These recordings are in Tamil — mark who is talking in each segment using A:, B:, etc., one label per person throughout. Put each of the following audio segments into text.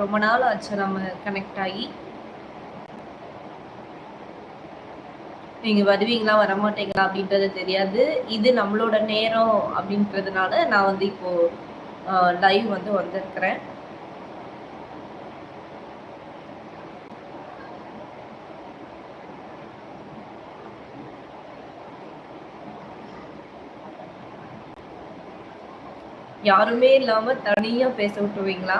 A: ரொம்ப நாள் ஆச்சு நம்ம கனெக்ட் ஆகி. நீங்க வருவீங்களா வர மாட்டீங்களா அப்படின்றது தெரியாது. இது நம்மளோட நேரம் அப்படின்றதுனால நான் வந்து இப்போ லைவ் வந்து வந்திருக்கிறேன். யாருமே இல்லாம தனியா பேச விட்டுருவீங்களா?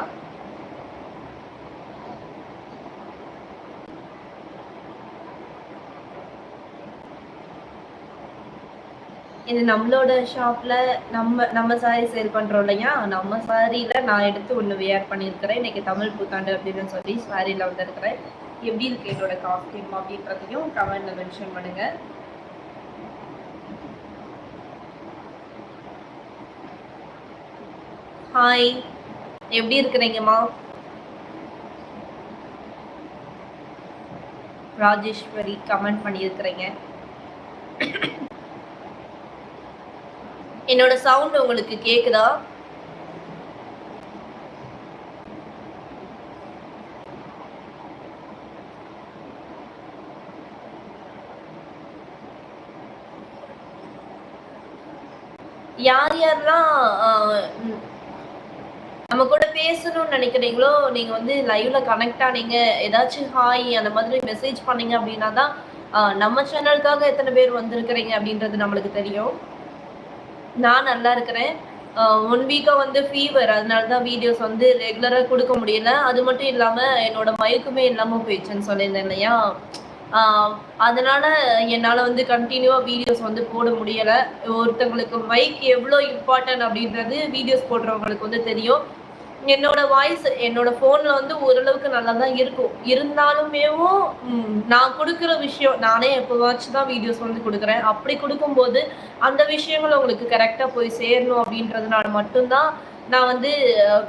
A: இது நம்மளோட ஷாப்ல நம்ம நம்ம சாரி சேல் பண்றோம் இல்லையா? நம்ம சாரியில நான் எடுத்து ஒன்று வியர் பண்ணியிருக்கிறேன். இன்னைக்கு தமிழ் புத்தாண்டு அப்படின்னு சொல்லி சாரியில வந்திருக்கிறேன். எப்படி இருக்கு என்னோட காஸ்டியூம் அப்படின்றதையும் கமெண்ட்ல மென்ஷன் பண்ணுங்க. ஹாய் எப்படி இருக்கிறீங்கம்மா? ராஜேஸ்வரி கமெண்ட் பண்ணியிருக்கிறீங்க. என்னோட சவுண்ட் உங்களுக்கு கேக்குதா? யார் யாரெல்லாம் நம்ம கூட பேசணும்னு நினைக்கிறீங்களோ நீங்க வந்து லைவ்ல கனெக்ட் ஆனீங்க ஏதாச்சும் ஹாய் அந்த மாதிரி மெசேஜ் பண்ணீங்க அப்படின்னா தான் நம்ம சேனலுக்காக எத்தனை பேர் வந்திருக்கிறீங்க அப்படின்றது நம்மளுக்கு தெரியும். நான் நல்லா இருக்கிறேன். ஒன் வீக்காக வந்து ஃபீவர் அதனால தான் வீடியோஸ் வந்து ரெகுலராக கொடுக்க முடியல. அது மட்டும் இல்லாமல் என்னோட மயக்குமே இல்லாமல் போயிடுச்சுன்னு சொல்லியிருந்தேன் இல்லையா? அதனால என்னால் வந்து கண்டினியூவாக வீடியோஸ் வந்து போட முடியலை. ஒருத்தங்களுக்கு மைக் எவ்வளோ இம்பார்ட்டன்ட் அப்படின்றது வீடியோஸ் போடுறவங்களுக்கு வந்து தெரியும். என்னோட வாய்ஸ் என்னோட ஃபோனில் வந்து ஓரளவுக்கு நல்லா தான் இருக்கும் இருந்தாலுமேவும் நான் கொடுக்குற விஷயம் நானே எப்போவாச்சும் தான் வீடியோஸ் வந்து கொடுக்குறேன். அப்படி கொடுக்கும்போது அந்த விஷயங்கள் உங்களுக்கு கரெக்டாக போய் சேரணும் அப்படின்றதுனால மட்டும்தான் நான் வந்து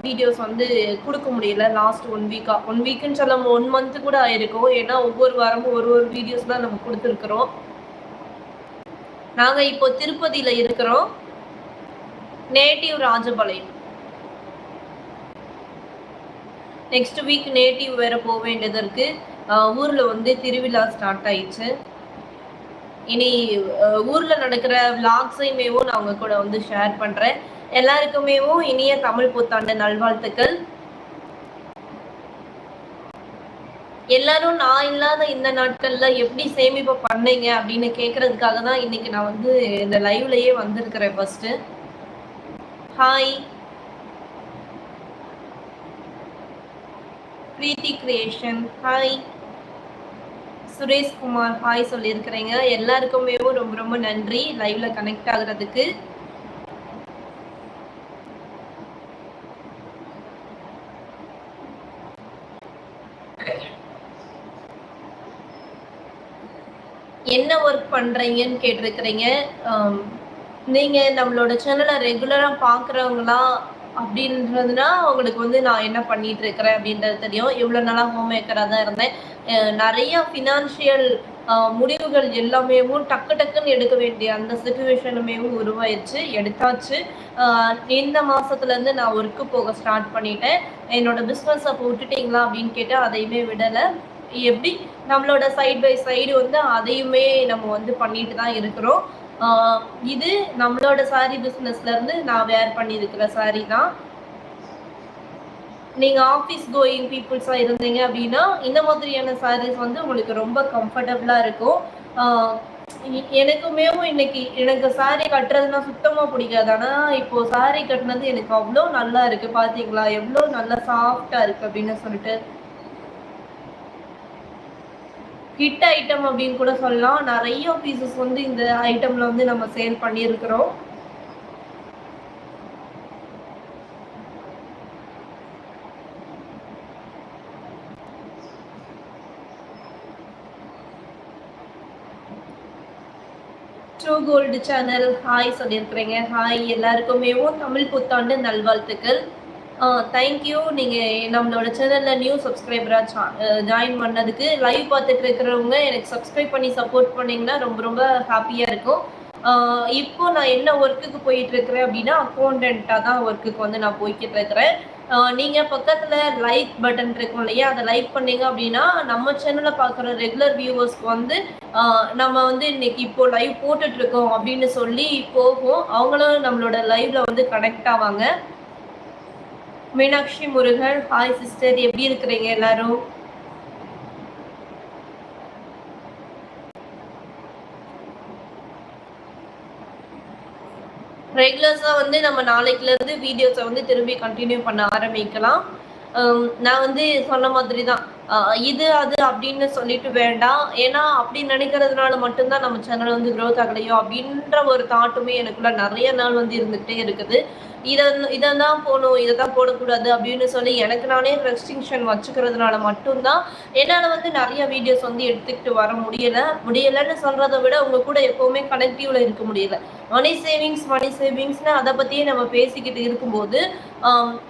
A: வீடியோஸ் வந்து கொடுக்க முடியல. லாஸ்ட் ஒன் வீக்காக ஒன் வீக்குன்னு சொல்ல ஒன் மந்த்து கூட ஆயிருக்கும். ஏன்னா ஒவ்வொரு வாரமும் ஒரு ஒரு வீடியோஸ் தான் நம்ம கொடுத்துருக்குறோம். நாங்கள் இப்போ திருப்பதியில் இருக்கிறோம். Native Rajapalayam. Next week native வேற போக வேண்டியது இருக்கு. ஊர்ல வந்து திருவிழா ஸ்டார்ட் ஆயிடுச்சு. இனி ஊர்ல நடக்கிற விளாக்ஸையுமேவும் நான் உங்க கூட வந்து ஷேர் பண்றேன். எல்லாருக்குமேவும் இனிய தமிழ் புத்தாண்டு நல்வாழ்த்துக்கள். எல்லாரும் நான் இல்லாத இந்த நாட்கள்ல எப்படி சேமிப்பு பண்ணீங்க அப்படின்னு கேக்குறதுக்காக தான் இன்னைக்கு நான் வந்து இந்த லைவ்லயே வந்திருக்கிறேன் first hi Preethi creation hi Sureshkumar hi சொல்லியிருக்கிறீங்க. எல்லாருக்குமே ரொம்ப ரொம்ப நன்றி. லைவ்ல கனெக்ட் ஆகுறதுக்கு. என்ன ஒர்க் பண்றீங்கன்னு கேட்டிருக்கிறீங்க. நீங்க நம்மளோட சேனலை ரெகுலரா பாக்குறவங்களா அப்படின்றதுனா அவங்களுக்கு வந்து நான் என்ன பண்ணிட்டு இருக்கிறேன் அப்படின்றது தெரியும். இவ்வளோ நாளாக ஹோம் மேக்கராக தான் இருந்தேன். நிறைய ஃபினான்ஷியல் முடிவுகள் எல்லாமே டக்கு டக்குன்னு எடுக்க வேண்டிய அந்த சுச்சுவேஷனுமே உருவாயிருச்சு எடுத்தாச்சு. இந்த மாதத்துலேருந்து நான் ஒர்க்கு போக ஸ்டார்ட் பண்ணிட்டேன். என்னோட பிஸ்னஸ் அப்போ விட்டுட்டீங்களா அப்படின்னு கேட்டால் அதையுமே விடலை. எப்படி? நம்மளோட சைட் பை சைடு வந்து அதையுமே நம்ம வந்து பண்ணிட்டு தான் இருக்கிறோம். இது நம்மளோட சாரி பிஸ்னஸ்ல இருந்து நான் வேர் பண்ணியிருக்கிற சாரி தான். நீங்க ஆஃபீஸ் கோயிங் பீப்புள்ஸா இருந்தீங்க அப்படின்னா இந்த மாதிரியான சாரீஸ் வந்து உங்களுக்கு ரொம்ப கம்ஃபர்டபுளா இருக்கும். எனக்குமே இன்னைக்கு எனக்கு சாரி கட்டுறதுனா சுத்தமா பிடிக்காது. ஆனா இப்போ சாரி கட்டினது எனக்கு அவ்வளோ நல்லா இருக்கு. பாத்தீங்களா? எவ்வளோ நல்லா சாஃப்டா இருக்கு அப்படின்னு சொல்லிட்டு. ஹிட் ஐட்டம் அப்படின்னு கூட சொல்லலாம். நிறைய பீசஸ் வந்து இந்த ஐட்டம்ல வந்து நம்ம சேல் பண்ணியிருக்கிறோம். ட்ரூ கோல்டு சேனல் ஹாய் சொல்லியிருக்கிறீங்க. ஹாய் எல்லாருக்குமே தமிழ் புத்தாண்டு நல்வாழ்த்துக்கள். தேங்க்யூ நீங்கள் நம்மளோட சேனலில் நியூ சப்ஸ்கிரைபராக ஜாயின் பண்ணதுக்கு லைவ் பார்த்துட்டு இருக்கிறவங்க எனக்கு சப்ஸ்கிரைப் பண்ணி சப்போர்ட் பண்ணிங்கன்னா ரொம்ப ரொம்ப ஹாப்பியாக இருக்கும். இப்போ நான் என்ன ஒர்க்குக்கு போயிட்டு இருக்கிறேன் அப்படின்னா அக்கௌண்டண்ட்டாக தான் ஒர்க்குக்கு வந்து நான் போய்கிட்டு இருக்கிறேன். நீங்கள் பக்கத்தில் லைக் பட்டன் இருக்கும் இல்லையா அதை லைக் பண்ணீங்க அப்படின்னா நம்ம சேனலை பார்க்குற ரெகுலர் வியூவர்ஸ்க்கு வந்து நம்ம வந்து இன்னைக்கு இப்போ லைவ் போட்டுட்ருக்கோம் அப்படின்னு சொல்லி போகும். அவங்களும் நம்மளோட லைவ்ல வந்து கனெக்ட் ஆவாங்க. மீனாட்சி முருகன் ஹாய் சிஸ்டர் எப்படி இருக்கிறீங்க எல்லாரும்? ரெகுலர்ஸாக வந்து நம்ம நாளைக்குலேருந்து வீடியோஸை வந்து திரும்பி கண்டினியூ பண்ண ஆரம்பிக்கலாம். நான் வந்து சொன்ன மாதிரி தான் இது அது அப்படின்னு சொல்லிட்டு வேண்டாம். ஏன்னா அப்படி நினைக்கிறதுனால மட்டும்தான் நம்ம சேனல் வந்து க்ரோத் ஆகலையோ அப்படின்ற ஒரு தாட்டுமே எனக்குள்ள நிறைய நாள் வந்து இருந்துகிட்டே இருக்குது. இதை இதை தான் போகணும் இதை தான் போடக்கூடாது அப்படின்னு சொல்லி எனக்கு நானே ரெஸ்ட்ரிக்ஷன் வச்சுக்கிறதுனால மட்டும்தான் என்னால் வந்து நிறைய வீடியோஸ் வந்து எடுத்துக்கிட்டு வர முடியலை. முடியலைன்னு சொல்கிறத விட உங்கள் கூட எப்போவுமே கனெக்டிவில் இருக்க முடியல. மணி சேவிங்ஸ் மணி சேவிங்ஸ்னு அதை பற்றியே நம்ம பேசிக்கிட்டு இருக்கும்போது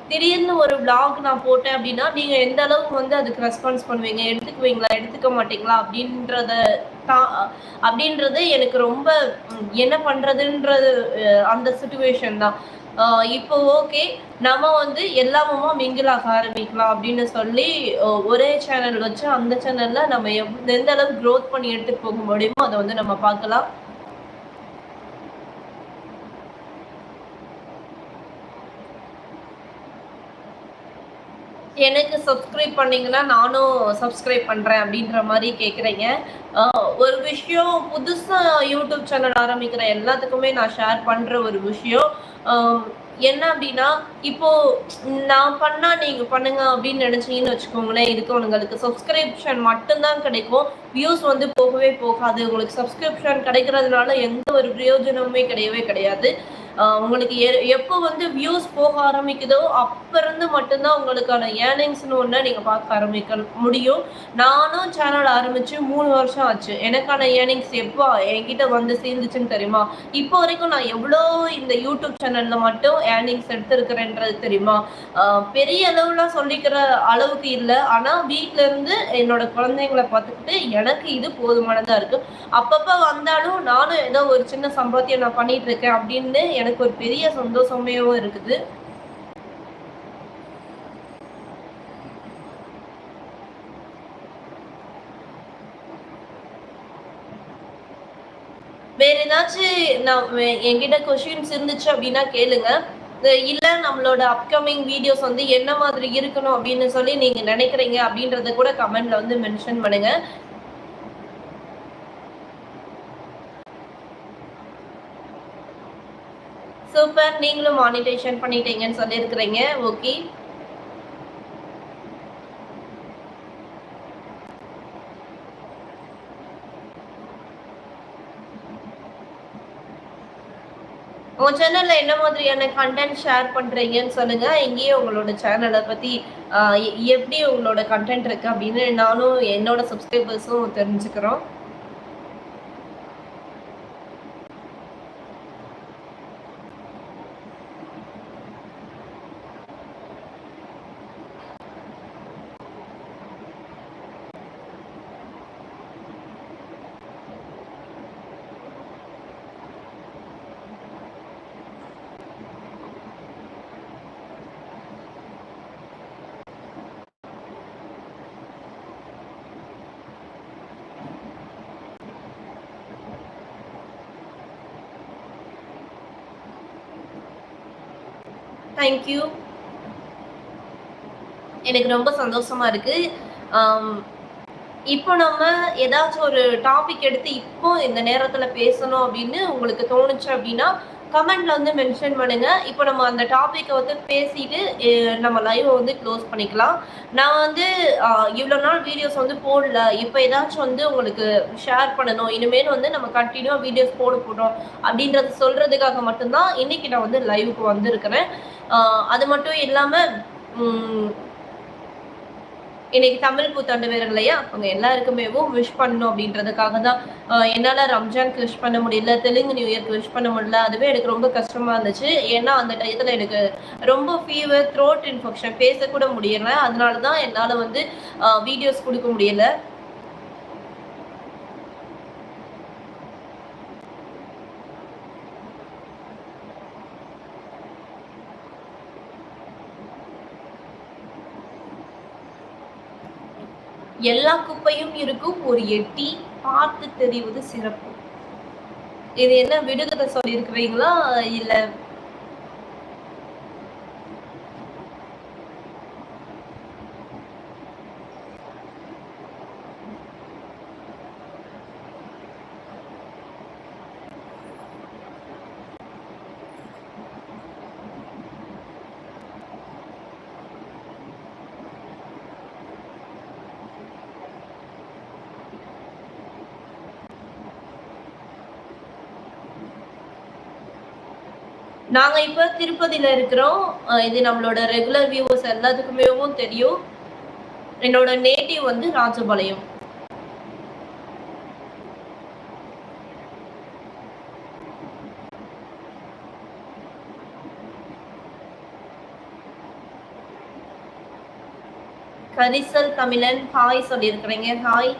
A: திடீர்னு ஒரு பிளாக் நான் போட்டேன் அப்படின்னா நீங்கள் எந்த அளவுக்கு வந்து அதுக்கு ரெஸ்பான்ஸ் பண்ணுவீங்க எடுத்துக்குவீங்களா எடுத்துக்க மாட்டீங்களா அப்படின்றத அப்படின்றது எனக்கு ரொம்ப என்ன பண்ணுறதுன்றது அந்த சுச்சுவேஷன் தான். இப்போ ஓகே நம்ம வந்து எல்லாமுமா மிங்கிள் ஆக ஆரம்பிக்கலாம் அப்படின்னு சொல்லி ஒரே சேனல் வச்சு அந்த சேனல்ல நம்ம எந்த அளவுக்கு க்ரோத் பண்ணி எடுத்துட்டு போக முடியுமோ அதை வந்து நம்ம பார்க்கலாம். எனக்கு சப்ஸ்கிரைப் பண்ணீங்கன்னா நானும் சப்ஸ்கிரைப் பண்ணுறேன் அப்படின்ற மாதிரி கேட்குறீங்க ஒரு விஷயம் புதுசாக யூடியூப் சேனல் ஆரம்பிக்கிற எல்லாத்துக்குமே நான் ஷேர் பண்ணுற ஒரு விஷயம். என்ன அப்படின்னா இப்போ நான் பண்ணா நீங்க பண்ணுங்க அப்படின்னு நினைச்சீங்கன்னு வச்சுக்கோங்களேன் இதுக்கு உங்களுக்கு சப்ஸ்கிரிப்ஷன் மட்டும்தான் கிடைக்கும். வியூஸ் வந்து போகவே போகாது. உங்களுக்கு சப்ஸ்கிரிப்ஷன் கிடைக்கிறதுனால எந்த ஒரு பிரயோஜனமுமே கிடையவே கிடையாது. உங்களுக்கு எப்போ வந்து வியூஸ் போக ஆரம்பிக்குதோ அப்ப இருந்து மட்டும்தான் உங்களுக்கான ஏர்னிங்ஸ்னு ஒன்று நீங்கள் பார்க்க ஆரம்பிக்க முடியும். நானும் சேனல் ஆரம்பிச்சு மூணு வருஷம் ஆச்சு. எனக்கான ஏர்னிங்ஸ் எப்போ என்கிட்ட வந்து சேர்ந்துச்சுன்னு தெரியுமா? இப்போ வரைக்கும் நான் எவ்வளோ இந்த யூடியூப் சேனல்ல மட்டும் ஏர்னிங்ஸ் எடுத்திருக்கிறேன்றது தெரியுமா? பெரிய அளவுலாம் சொல்லிக்கிற அளவுக்கு இல்லை. ஆனால் வீட்டில இருந்து என்னோட குழந்தைங்களை பார்த்துக்கிட்டு எனக்கு இது போதுமானதாக இருக்கு. அப்பப்போ வந்தாலும் நானும் ஏதோ ஒரு சின்ன சம்பாத்தியம் நான் பண்ணிட்டு இருக்கேன் அப்படின்னு எனக்கு ஒரு பெரிய சந்தோஷமேவும் இருக்குது. வேற ஏதாச்சும் நான் என்கிட்ட கொஸ்டின்ஸ் இருந்துச்சு அப்படின்னா கேளுங்க. இல்ல நம்மளோட அப்கமிங் வீடியோஸ் வந்து என்ன மாதிரி இருக்கணும் அப்படின்னு சொல்லி நீங்க நினைக்கிறீங்க அப்படின்றத கூட கமெண்ட்ல வந்து மென்ஷன் பண்ணுங்க. சூப்பர் நீங்களும் மானிட்டேஷன் பண்ணிட்டீங்கன்னு சொல்லியிருக்கிறீங்க. ஓகே உங்க சேனல்ல என்ன மாதிரியான கண்டென்ட் ஷேர் பண்றீங்கன்னு சொல்லுங்க. இங்கேயே உங்களோட சேனலை பத்தி எப்படி உங்களோட கண்டென்ட் இருக்கு அப்படின்னு நானும் என்னோட சப்ஸ்கிரைபர்ஸும் தெரிஞ்சுக்கிறோம். தேங்க்யூ எனக்கு ரொம்ப சந்தோஷமா இருக்கு. இப்போ நம்ம ஏதாச்சும் ஒரு டாபிக் எடுத்து இப்போ இந்த நேரத்துல பேசணும் அப்படின்னு உங்களுக்கு தோணுச்சு அப்படின்னா கமெண்ட்ல வந்து மென்ஷன் பண்ணுங்க. இப்போ நம்ம அந்த டாப்பிக்கை வந்து பேசிட்டு நம்ம லைவை வந்து க்ளோஸ் பண்ணிக்கலாம். நான் வந்து இவ்வளோ நாள் வீடியோஸ் வந்து போடல. இப்போ ஏதாச்சும் வந்து உங்களுக்கு ஷேர் பண்ணணும். இனிமேல் வந்து நம்ம கண்டினியூவாக வீடியோஸ் போட போடுறோம் அப்படின்றத சொல்றதுக்காக மட்டும்தான் இன்னைக்கு நான் வந்து லைவுக்கு வந்திருக்கிறேன். அது மட்டும் இல்லாமல் இன்னைக்கு தமிழ் புத்தாண்டு வேற இல்லையா? அவங்க எல்லாருக்குமே விஷ் பண்ணணும் அப்படின்றதுக்காக தான் என்னால் ரம்ஜானுக்கு விஷ் பண்ண முடியல தெலுங்கு நியூ இயர்க்கு விஷ் பண்ண முடியல அதுவே எனக்கு ரொம்ப கஷ்டமாக இருந்துச்சு. ஏன்னா அந்த டயத்தில் எனக்கு ரொம்ப ஃபீவர் த்ரோட் இன்ஃபெக்ஷன் பேசக்கூட முடியல. அதனால தான் என்னால் வந்து வீடியோஸ் கொடுக்க முடியல. எல்லா குப்பையும் இருக்கும். ஒரு எட்டி பார்த்து தெரிவது சிறப்பு. இது என்ன விடுகதை சொல்லியிருக்கிறீங்களா? இல்ல நாங்க இப்ப திருப்பதியில இருக்கிறோம். இது நம்மளோட ரெகுலர் வியூவர்ஸ் எல்லாத்துக்குமேவும் தெரியும். என்னோட நேட்டிவ் வந்து ராஜபாளையம். கரிசல் தமிழன் ஹாய் சொல்லியிருக்கிறீங்க. ஹாய்.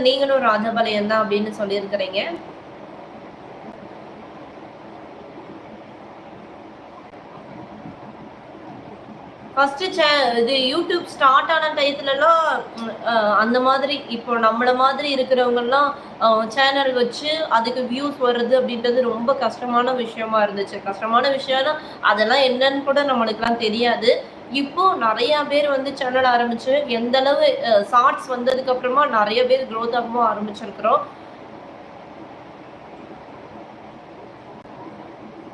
A: சூப்பர் நீங்களும் ராஜபாளையம் தான் அப்படின்னு சொல்லியிருக்கிறீங்க. ஃபர்ஸ்ட் சே இது யூடியூப் ஸ்டார்ட் ஆன டயத்துலலாம் அந்த மாதிரி இப்போ நம்மள மாதிரி இருக்கிறவங்கலாம் சேனல் வச்சு அதுக்கு வியூஸ் வருது அப்படின்றது ரொம்ப கஷ்டமான விஷயமா இருந்துச்சு. கஷ்டமான விஷயம்னா அதெல்லாம் என்னன்னு கூட நம்மளுக்குலாம் தெரியாது. இப்போ நிறைய பேர் வந்து சேனல் ஆரம்பிச்சு எந்த அளவு ஷார்ட்ஸ் வந்ததுக்கு அப்புறமா நிறைய பேர் க்ரோத் ஆகவும் ஆரம்பிச்சிருக்கிறோம்.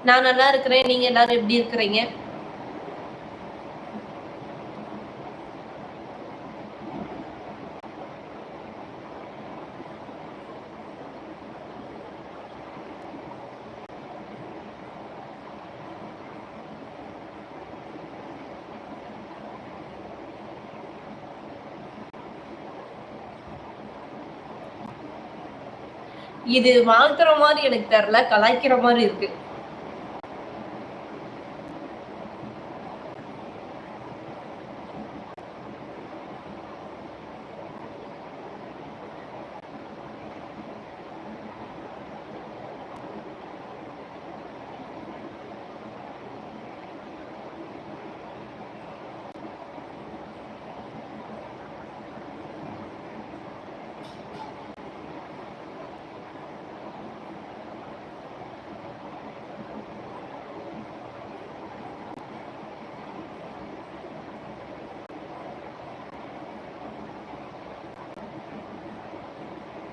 A: நான் நல்லா இருக்கிறேன். நீங்க எல்லாரும் எப்படி இருக்கிறீங்க? இது வாழ்த்துற மாதிரி எனக்கு தெரில கலாய்க்கிற மாதிரி இருக்கு.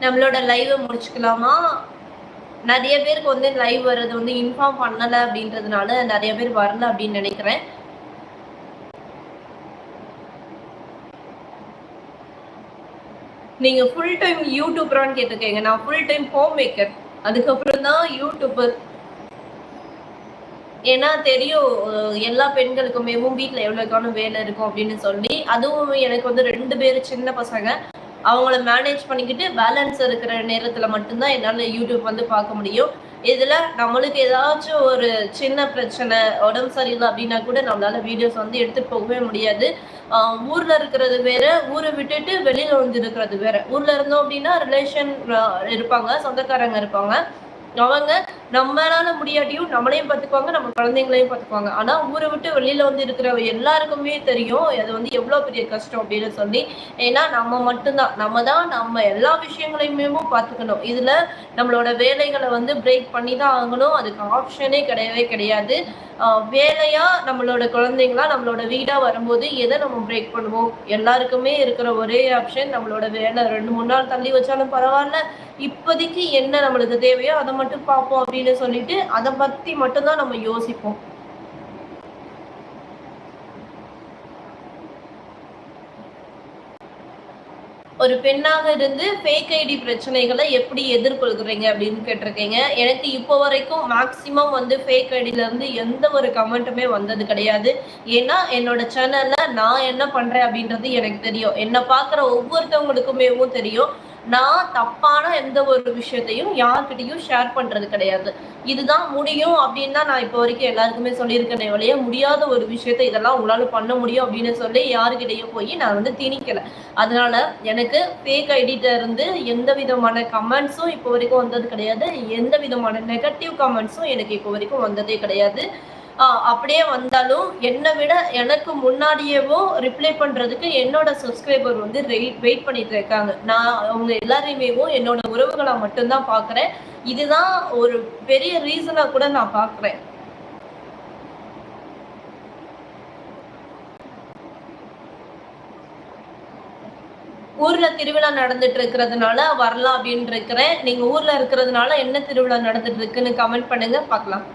A: நம்மளோட லைவை முடிச்சுக்கலாமா? நிறைய பேருக்கு வந்து லைவ் வர்றது வந்து இன்ஃபார்ம் பண்ணலை அப்படின்றதுனால நிறைய பேர் வரல அப்படின்னு நினைக்கிறேன். நீங்க ஃபுல் டைம் யூடியூபரான்னு கேட்டிருக்கீங்க. நான் ஃபுல் டைம் ஹோம் மேக்கர் அதுக்கப்புறம் தான் யூடியூபர் ஏன்னா தெரியும் எல்லா பெண்களுக்குமே வீட்டில் எவ்வளோக்கான வேலை இருக்கும் அப்படின்னு சொல்லி. அதுவும் எனக்கு வந்து ரெண்டு பேர் சின்ன பசங்க. அவங்கள மேனேஜ் பண்ணிக்கிட்டு பேலன்ஸ் இருக்கிற நேரத்தில் மட்டும்தான் என்னால் யூடியூப் வந்து பார்க்க முடியும். இதில் நம்மளுக்கு ஏதாச்சும் ஒரு சின்ன பிரச்சனை உடம்பு சரியில்லை அப்படின்னா கூட நம்மளால வீடியோஸ் வந்து எடுத்துகிட்டு போகவே முடியாது. ஊரில் இருக்கிறது வேற ஊரை விட்டுட்டு வெளியில் வந்து இருக்கிறது வேற. ஊரில் இருந்தோம் அப்படின்னா ரிலேஷன் இருப்பாங்க சொந்தக்காரங்க இருப்பாங்க. அவங்க நம்மளால முடியாட்டியும் நம்மளையும் பார்த்துக்குவாங்க நம்ம குழந்தைங்களையும் பார்த்துக்குவாங்க. ஆனா ஊரை விட்டு வெளியில வந்து இருக்கிற எல்லாருக்குமே தெரியும் அது வந்து எவ்வளவு பெரிய கஷ்டம் அப்படின்னு சொல்லி. ஏன்னா நம்ம மட்டும்தான். நம்ம தான் நம்ம எல்லா விஷயங்களையுமே பார்த்துக்கணும். இதுல நம்மளோட வேலைகளை வந்து பிரேக் பண்ணி தான் ஆகணும். அதுக்கு ஆப்ஷனே கிடையவே கிடையாது. வேலையா நம்மளோட குழந்தைங்களா நம்மளோட வீடா வரும்போது எதை நம்ம பிரேக் பண்ணுவோம்? எல்லாருக்குமே இருக்கிற ஒரே ஆப்ஷன் நம்மளோட வேலை. ரெண்டு மூணு நாள் தள்ளி வச்சாலும் பரவாயில்ல. இப்போதைக்கு என்ன நம்மளுக்கு தேவையோ அதை மட்டும் பார்ப்போம் அப்படின்னு சொல்லிட்டு அதை பத்தி மட்டும்தான் நம்ம யோசிப்போம். ஒரு பெண்ணாக இருந்து ஃபேக் ஐடி பிரச்சனைகளை எப்படி எதிர்கொள்கிறீங்க அப்படின்னு கேட்டிருக்கீங்க. எனக்கு இப்போ வரைக்கும் மேக்சிமம் வந்து ஃபேக் ஐடியில இருந்து எந்த ஒரு கமெண்ட்டுமே வந்தது கிடையாது. ஏன்னா என்னோட சேனல்ல நான் என்ன பண்றேன் அப்படின்றது எனக்கு தெரியும். என்னை பார்க்குற ஒவ்வொருத்தவங்களுக்குமேவும் தெரியும். நான் தப்பான எந்த ஒரு விஷயத்தையும் யார்கிட்டையும் ஷேர் பண்றது கிடையாது. இதுதான் முடியும் அப்படின்னு தான் நான் இப்போ வரைக்கும் எல்லாருக்குமே சொல்லியிருக்கேனே வழிய முடியாத ஒரு விஷயத்த இதெல்லாம் உங்களால பண்ண முடியும் அப்படின்னு சொல்லி யாருக்கிட்டையும் போய் நான் வந்து திணிக்கல. அதனால எனக்கு ஃபேக் ஐடிட்ட இருந்து எந்த விதமான கமெண்ட்ஸும் இப்போ வரைக்கும் வந்தது கிடையாது. எந்த விதமான நெகட்டிவ் கமெண்ட்ஸும் எனக்கு இப்போ வரைக்கும் வந்ததே கிடையாது. அப்படியே வந்தாலும் என்னை விட எனக்கு முன்னாடியேவோ ரிப்ளை பண்றதுக்கு என்னோட சப்ஸ்கிரைபர் வந்து வெயிட் பண்ணிட்டு இருக்காங்க. நான் அவங்க எல்லாரையுமேவும் என்னோட உறவுகளை மட்டும்தான் பாக்குறேன். இதுதான் ஒரு பெரிய ரீசனா கூட நான் பாக்குறேன். ஊர்ல திருவிழா நடந்துட்டு இருக்கிறதுனால வரலாம் அப்படின்னு இருக்கிறேன். நீங்க ஊர்ல இருக்கிறதுனால என்ன திருவிழா நடந்துட்டு இருக்குன்னு கமெண்ட் பண்ணுங்க பார்க்கலாம்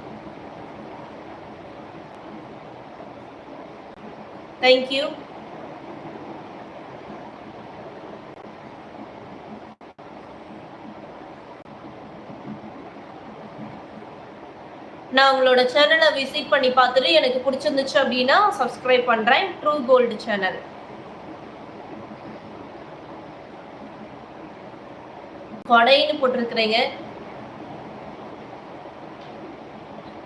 A: Thank you. நான் உங்களோட சேனலை விசிட் பண்ணி பார்த்துட்டு எனக்கு பிடிச்சிருந்துச்சு அப்படின்னா சப்ஸ்கிரைப் பண்ணுறேன் ட்ரூ கோல்டு சேனல் கொடைன்னு போட்டிருக்கிறீங்க.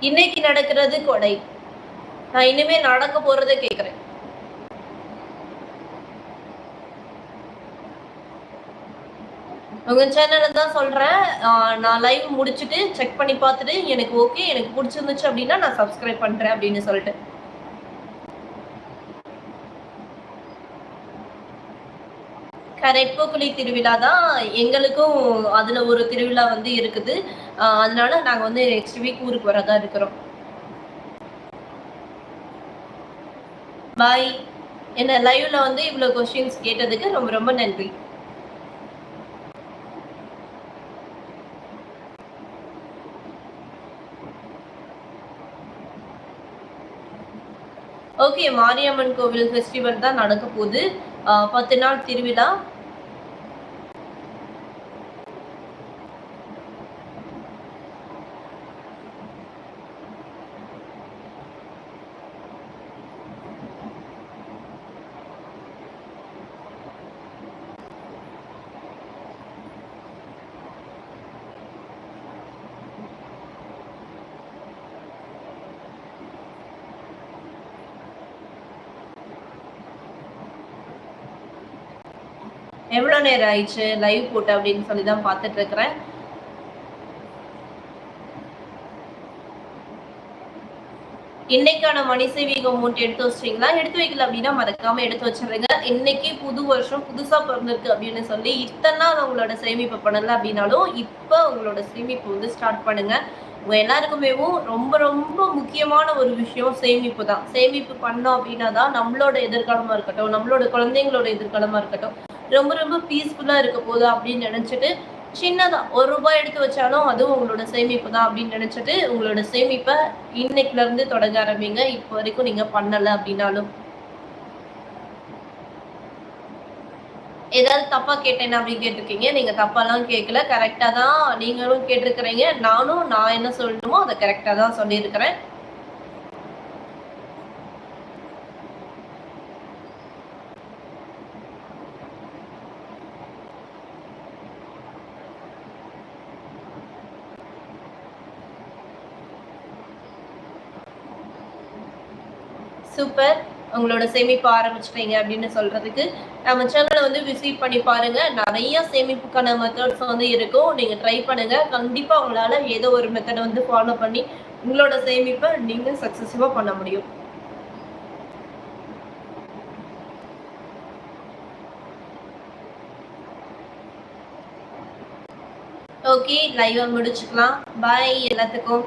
A: இன்னைக்கு நடக்கிறது கொடை. நான் இனிமே நடக்க போறதை கேட்குறேன் உங்க சேனல்ல தான் சொல்றேன். நான் லைவ் முடிச்சுட்டு செக் பண்ணி பார்த்துட்டு எனக்கு ஓகே எனக்கு பிடிச்சிருந்துச்சு அப்படின்னா நான் சப்ஸ்கிரைப் பண்றேன் அப்படின்னு சொல்லிட்டு. கரைப்போக்குழி திருவிழா தான் எங்களுக்கும் அதுல ஒரு திருவிழா வந்து இருக்குது. அதனால நாங்க வந்து நெக்ஸ்ட் வீக் ஊருக்கு வரதா இருக்கிறோம். பாய் என்ன லைவ்ல வந்து இவ்வளவு கொஸ்டின்ஸ் கேட்டதுக்கு ரொம்ப ரொம்ப நன்றி. ஓகே மாரியம்மன் கோவில் ஃபெஸ்டிவல் தான் நடக்க போகுது. பத்து நாள் திருவிழா. எவ்வளோ நேரம் ஆயிடுச்சு? லைவ் போட்டு அப்படின்னு சொல்லி தான் பார்த்துட்டு இருக்கிறேன் இன்னைக்கான மணி சேவிங் அமௌண்ட் எடுத்து வச்சிட்டீங்களா? எடுத்து வைக்கல அப்படின்னா மறக்காம எடுத்து வச்சிருங்க இன்னைக்கு புது வருஷம் புதுசா பிறந்திருக்கு அப்படின்னு சொல்லி இத்தனை நாள் உங்களோட சேமிப்பு பண்ணல அப்படின்னாலும் இப்ப உங்களோட சேமிப்பு வந்து ஸ்டார்ட் பண்ணுங்க. உங்க எல்லாருக்குமேவும் ரொம்ப ரொம்ப முக்கியமான ஒரு விஷயம் சேமிப்பு தான். சேமிப்பு பண்ணோம் அப்படின்னா தான் நம்மளோட எதிர்காலமா இருக்கட்டும் நம்மளோட குழந்தைங்களோட எதிர்காலமா இருக்கட்டும் ரொம்ப ரொம்ப பீஸ்ஃபுல்லா இருக்க போகுது அப்படின்னு நினைச்சிட்டு சின்னதா ஒரு ரூபாய் எடுத்து வச்சாலும் அதுவும் உங்களோட சேமிப்பு தான் அப்படின்னு நினைச்சிட்டு உங்களோட சேமிப்பை இன்னைக்குல இருந்து தொடங்க ஆரம்பிங்க. இப்போ வரைக்கும் நீங்க பண்ணல அப்படின்னாலும். ஏதாவது தப்பா கேட்டேன் அப்படின்னு கேட்டிருக்கீங்க. நீங்க தப்பாலாம் கேட்கல. கரெக்டா தான் நீங்களும் கேட்டிருக்கிறீங்க. நானும் நான் என்ன சொல்லணுமோ அதை கரெக்டா தான் சொல்லியிருக்கிறேன். சூப்பர். உங்களோட சேமிப்பு ஆரம்பிச்சிட்டீங்க அப்படின்னு சொல்றதுக்கு நம்ம சேனலை வந்து விசிட் பண்ணி பாருங்க. நிறைய சேமிப்புக்கான மெத்தட்ஸ் வந்து இருக்கும். நீங்க ட்ரை பண்ணுங்க. கண்டிப்பா உங்களால ஏதோ ஒரு மெத்தடை வந்து ஃபாலோ பண்ணி உங்களோட சேமிப்பை நீங்க சக்சஸ்ஃபுல்லா பண்ண முடியும். ஓகே லைவா முடிச்சுக்கலாம். பாய் எல்லாத்துக்கும்.